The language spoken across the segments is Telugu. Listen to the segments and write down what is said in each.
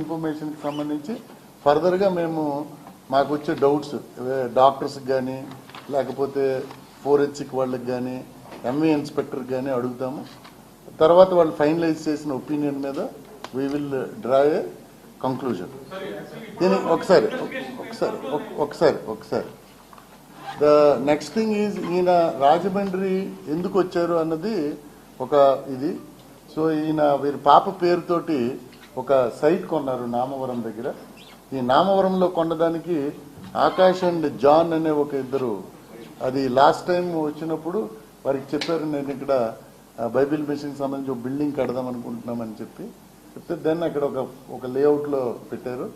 ఇన్ఫర్మేషన్కి సంబంధించి ఫర్దర్గా మేము మాకు వచ్చే డౌట్స్ డాక్టర్స్కి కానీ లేకపోతే ఫోరెన్సిక్ వాళ్ళకి కానీ ఎంఏ ఇన్స్పెక్టర్కి కానీ అడుగుతాము. తర్వాత వాళ్ళు ఫైనలైజ్ చేసిన ఒపీనియన్ మీద we will draw a conclusion దీని ఒకసారి ఒకసారి ఒకసారి ఒకసారి. ద నెక్స్ట్ థింగ్ ఈజ్ ఈయన రాజమండ్రి ఎందుకు వచ్చారు అన్నది ఒక ఇది. సో ఈయన వీరి పాప పేరుతోటి ఒక సైట్ కొన్నారు నామవరం దగ్గర. ఈ నామవరంలో కొనడానికి ఆకాష్ అండ్ జాన్ అనే ఒక ఇద్దరు. అది లాస్ట్ టైం వచ్చినప్పుడు వారికి చెప్పారు నేను ఇక్కడ బైబిల్ మిషన్ సంబంధించి ఒక బిల్డింగ్ కడదాం అనుకుంటున్నామని చెప్పి. చెప్తే దాన్ని అక్కడ ఒక ఒక లేఅవుట్లో పెట్టారు.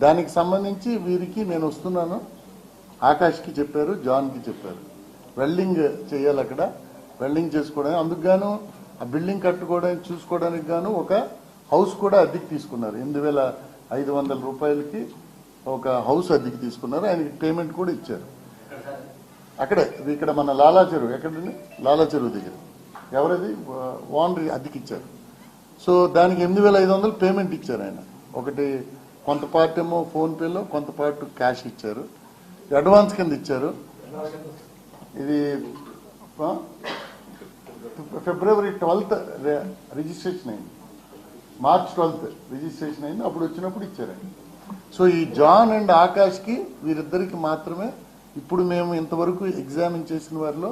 దానికి సంబంధించి వీరికి నేను వస్తున్నాను. ఆకాష్కి చెప్పారు జాన్కి చెప్పారు. వెల్డింగ్ చేయాలి అక్కడ. వెల్డింగ్ చేసుకోవడానికి అందుకు గాను ఆ బిల్డింగ్ కట్టుకోవడానికి చూసుకోవడానికి గాను ఒక హౌస్ కూడా అద్దెకి తీసుకున్నారు. ఎనిమిది వేల ఐదు వందల రూపాయలకి ఒక హౌస్ అద్దెకి తీసుకున్నారు. ఆయనకి పేమెంట్ కూడా ఇచ్చారు. అక్కడే ఇది ఇక్కడ మన లాలా చెరువు. ఎక్కడండి? లాలా చెరువు దగ్గర. ఎవరది? ఓనర్ అద్దెకి ఇచ్చారు. సో దానికి ఎనిమిది వేల ఐదు వందలు పేమెంట్ ఇచ్చారు ఆయన. ఒకటి కొంత పార్ట్ ఏమో ఫోన్పేలో కొంత పార్ట్ క్యాష్ ఇచ్చారు. అడ్వాన్స్ కింద ఇచ్చారు. ఇది ఫిబ్రవరి ట్వెల్త్ రిజిస్ట్రేషన్ అయింది. మార్చ్ ట్వెల్త్ రిజిస్ట్రేషన్ అయింది అప్పుడు వచ్చినప్పుడు ఇచ్చారు సో ఈ జాన్ అండ్ ఆకాష్కి వీరిద్దరికి మాత్రమే ఇప్పుడు మేము ఇంతవరకు ఎగ్జామిన్ చేసిన వారిలో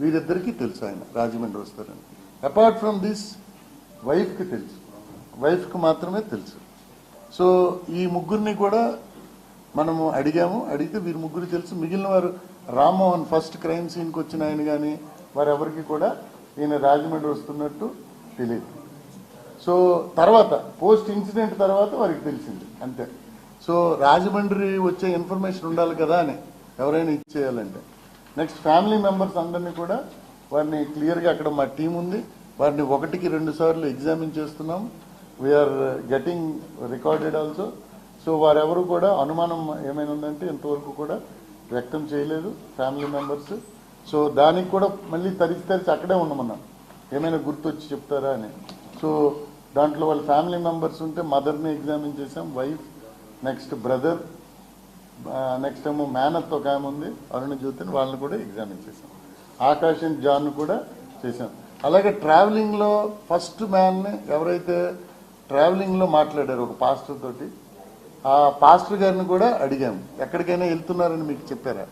వీరిద్దరికీ తెలుసు ఆయన రాజమండ్రి వస్తారని. అపార్ట్ ఫ్రమ్ దిస్ వైఫ్కి తెలుసు. వైఫ్కి మాత్రమే తెలుసు. సో ఈ ముగ్గురిని కూడా మనము అడిగాము అడిగితే వీరు ముగ్గురు తెలుసు. మిగిలిన వారు రామ్మోహన్ ఫస్ట్ క్రైమ్ సీన్కి వచ్చిన ఆయన కానీ వారెవరికి కూడా ఈయన రాజమండ్రి వస్తున్నట్టు తెలియదు. సో తర్వాత పోస్ట్ ఇన్సిడెంట్ తర్వాత వారికి తెలిసింది అంతే. సో రాజమండ్రి వచ్చే ఇన్ఫర్మేషన్ ఉండాలి కదా అని ఎవరైనా ఇచ్చేయాలంటే. నెక్స్ట్ ఫ్యామిలీ మెంబర్స్ అందరినీ కూడా వారిని క్లియర్గా అక్కడ మా టీం ఉంది. వారిని ఒకటికి రెండు సార్లు ఎగ్జామిన్ చేస్తున్నాం. We're getting recorded also so వారెవరు కూడా అనుమానం ఏమైనా ఉందంటే ఇంతవరకు కూడా వ్యక్తం చేయలేదు ఫ్యామిలీ మెంబర్స్. సో దానికి కూడా మళ్ళీ తరిచి తరిచి అక్కడే ఉన్నామన్నాం ఏమైనా గుర్తొచ్చి చెప్తారా అని. సో దాంట్లో వాళ్ళ ఫ్యామిలీ మెంబర్స్ ఉంటే మదర్ని ఎగ్జామిన్ చేసాం వైఫ్ నెక్స్ట్ బ్రదర్ నెక్స్ట్ ఏమో మేనత్ ఒక ఆమె ఉంది అరుణ జ్యోతిని వాళ్ళని కూడా ఎగ్జామిన్ చేసాం ఆకాష్ అండ్ జాన్ కూడా చేసాం అలాగే ట్రావెలింగ్లో ఫస్ట్ మ్యాన్ని ఎవరైతే ట్రావెలింగ్లో మాట్లాడారు ఒక పాస్టర్ తోటి ఆ పాస్టర్ గారిని కూడా అడిగాము ఎక్కడికైనా వెళ్తున్నారని మీకు చెప్పారా?